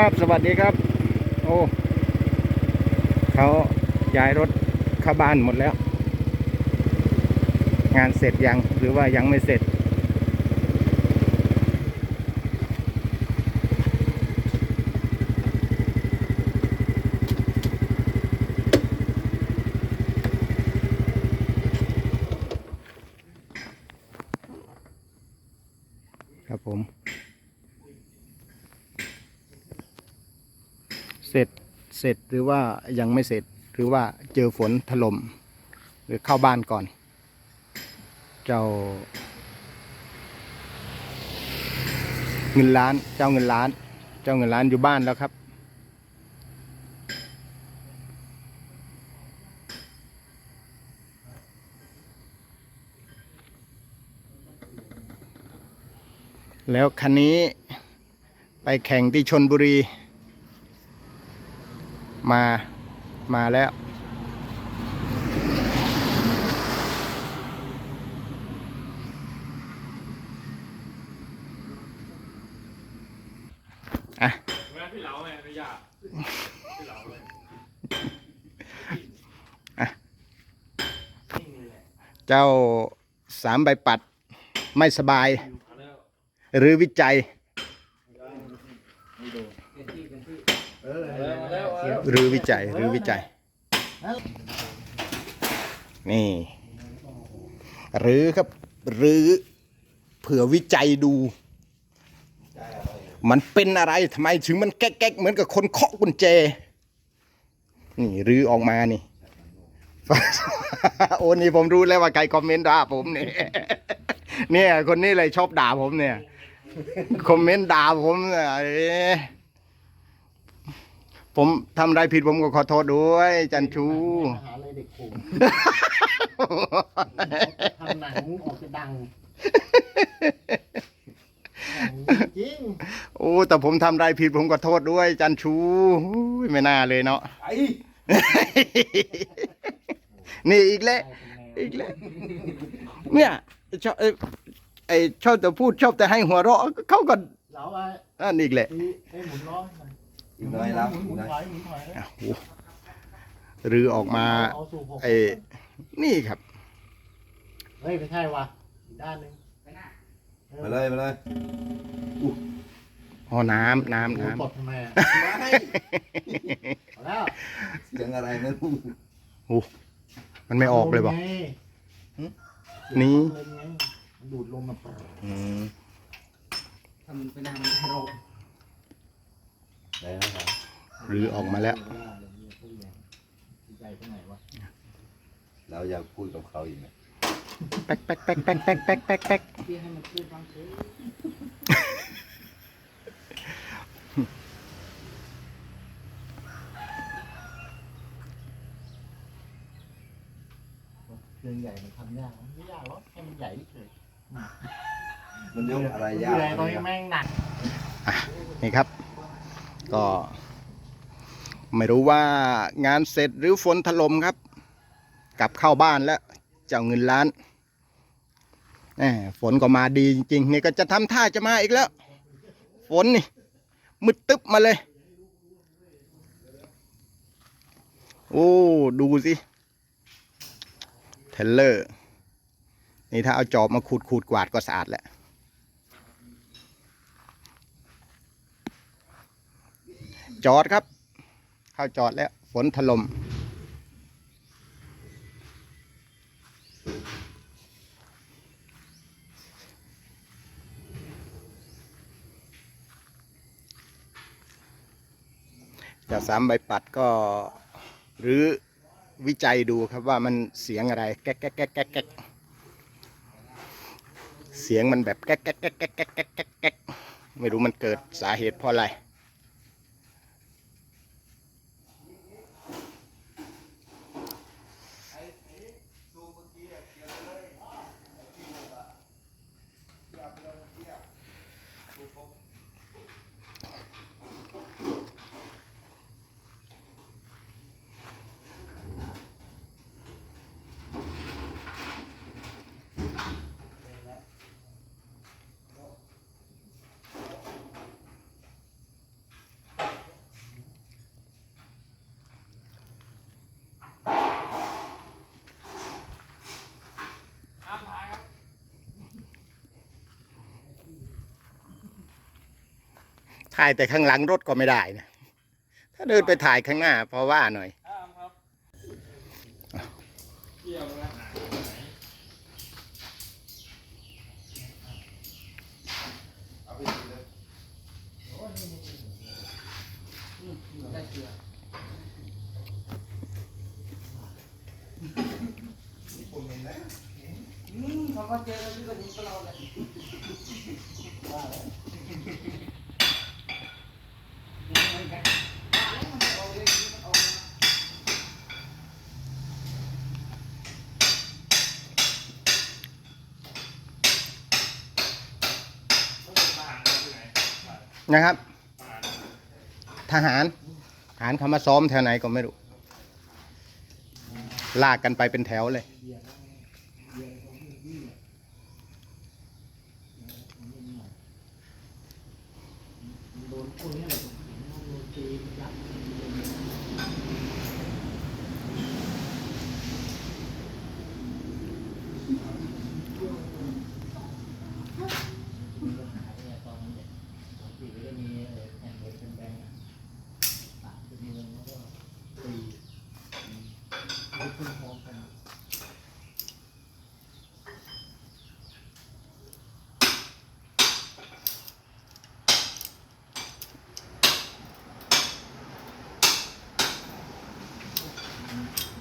ครับสวัสดีครับ โอ้เขาย้ายรถเข้าบ้านหมดแล้ว งานเสร็จยังหรือว่ายังไม่เสร็จ ครับผม เสร็จเสร็จหรือว่ายังไม่เสร็จหรือว่าเจอฝนถล่มหรือเข้าบ้านก่อน เจ้า เงินล้านเจ้าเงินล้าน เจ้าเงินล้านอยู่บ้านแล้วครับแล้วคันนี้ไปแข่งที่ชนบุรี มามาแล้ว อะเวลาพี่เหลาไงไม่ยาพี่เหลาเลยเจ้าสามใบปัดไม่สบาย หรือวิจัย เอาแล้วเอาแล้ว หรือวิจัยหรือวิจัย นี่หรือครับหรือเผื่อวิจัยดู มันเป็นอะไรทำไมถึงมันแก๊กๆเหมือนกับคนเคาะกุญแจ นี่หรือออกมานี่โอ้นี่ผมรู้แล้วว่าใครคอมเมนต์ด่าผมเนี่ยเนี่ยคนนี้เลยชอบด่าผมเนี่ย คอมเมนต์ด่าผมเนี่ย ผมทำอะไรผิดผมก็ขอโทษด้วยจันชูหาอะไรเด็กโขงทำหนังออกจะดังจริงโอ้แต่ผมทำอะไรผิดผมก็โทษด้วยจันชูอุ้ยไม่น่าเลยเนาะ ไอ้นี่อีกแล้ว อีกแล้ว เนี่ยชอบเอ้ยไอชอบแต่พูดชอบแต่ให้หัวเราะเขาก็เราไอ้อันอีกแหละ ตีไอ้หมุนล้อหน่ อยอีกน้อยแล้วหมุนหมุนอีกน้อยถอยหมุนถอยอะโหหรือออกมาเอาสู่หกไอ้นี่ครับ เฮ้ยไม่ใช่ว่ะอีกด้านหนึ่งมาเลยมาเลยอ๋อน้ำน้ำหมุนน้ำ ตดทำไมอะไม่เอาแล้วเสียงอะไรไม่รู้มันไม่ออกเลยบอก ไงนี่ลมไงมันดูดลมมาอืมทำเป็นทางให้เราไหนนะครับ หรือออกมาแล้วใจตรงไหนวะเราอยากพูดกับเขาอีกไหมแป๊กแป๊กแป๊กแป๊กแป๊กแป๊กแป๊กแป๊กพี่ให้มันพูดบ้างสิเครื่องใหญ่มันทำยากไม่ยากหรอกให้มันใหญ่เฉยมันยกอะไรเหยากนื่อยตรงนี้แม่งหนัก นี่ครับ ก็ ไม่รู้ว่างานเสร็จหรือฝนถล่มครับ กลับเข้าบ้านแล้วเจ้าเงินล้านฝนก็มาดีจริงๆนี่ก็จะทำท่าจะมาอีกแล้ว ฝนนี่มืดตึ๊บมาเลย โอ้ ดูสิเทเลอร์ นี่ถ้าเอาจอบมาขูดขูดกวาดก็สะอาดแหละ จอดครับ เข้าจอดแล้วฝนถลม่มจะสามใบปัดก็หรือวิจัยดูครับว่ามันเสียงอะไร แก๊กแก๊กแก๊กแก๊กแเสียงมันแบบแก๊กแก๊กแก๊กแก๊กแก๊กแก๊กไม่รู้มันเกิดสาเหตุเพราะอะไร ถ่ายแต่ข้างหลังรถก็ไม่ได้นะ ถ้าเดินไปถ่ายข้างหน้าเพราะว่าหน่อยอ้ามครับเกี่ยวนะหาไหนเอาเลย นะครับ ทหารทหารเขามาซ้อมแถวไหนก็ไม่รู้ ลากกันไปเป็นแถวเลย โดนคนนี้หละโดนตียับมีปัญหาเนี่ยตอนนั้นเนี่ยปกติก็จะมีเอ่อแผ่นเหล็กเป็นแบงค์อะปาดเป็นมือแล้วก็ตีอืมแล้วขึ้นพร้อมกัน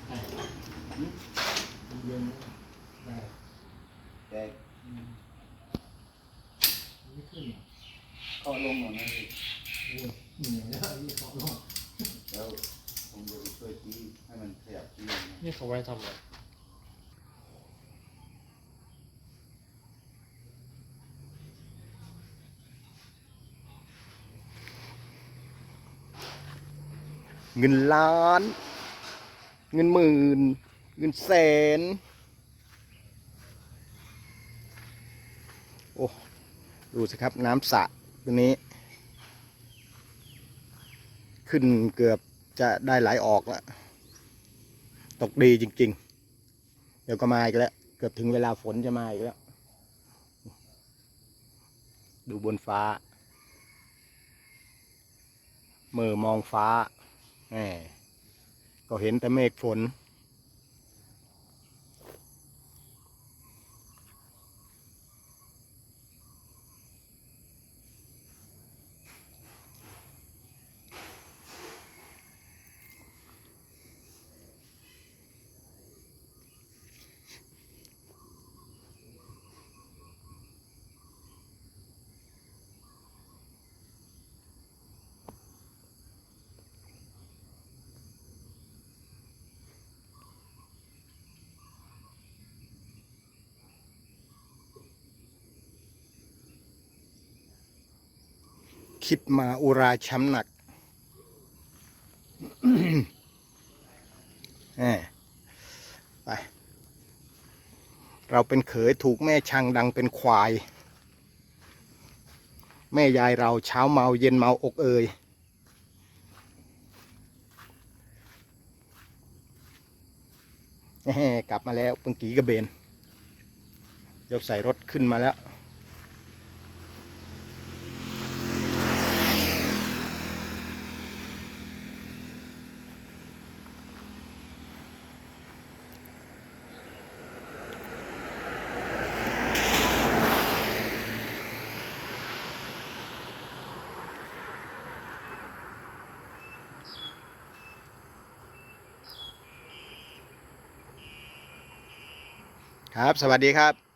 ใช่เย็นได้ แต่ ไม่ขึ้นหรอก ก็ลงหน่อยนะพี่ โอ้ยเหนื่อยแล้วยี่ขอลง แล้วผมจะไปช่วยจี้ให้มันขยับจี้ นี่เขาไว้ทำอะไรเงินล้าน เงินหมื่น เงินแสน โอ้ ดูสิครับน้ำสระตัวนี้ ขึ้นเกือบจะได้ไหลออกแล้ว ตกดีจริง ๆ เดี๋ยวก็มาอีกแล้ว เกือบถึงเวลาฝนจะมาอีกแล้ว ดูบนฟ้าเมื่อมองฟ้าแหมก็เห็นแต่เมฆฝน คิดมาอุราช้ำหนักแหมไปเราเป็นเขยถูกแม่ชังดังเป็นควาย แม่ยายเราเช้าเมาเย็นเมาอกเอยกลับมาแล้วปังกีกระเบนยกใส่รถขึ้นมาแล้ว ครับ สวัสดีครับ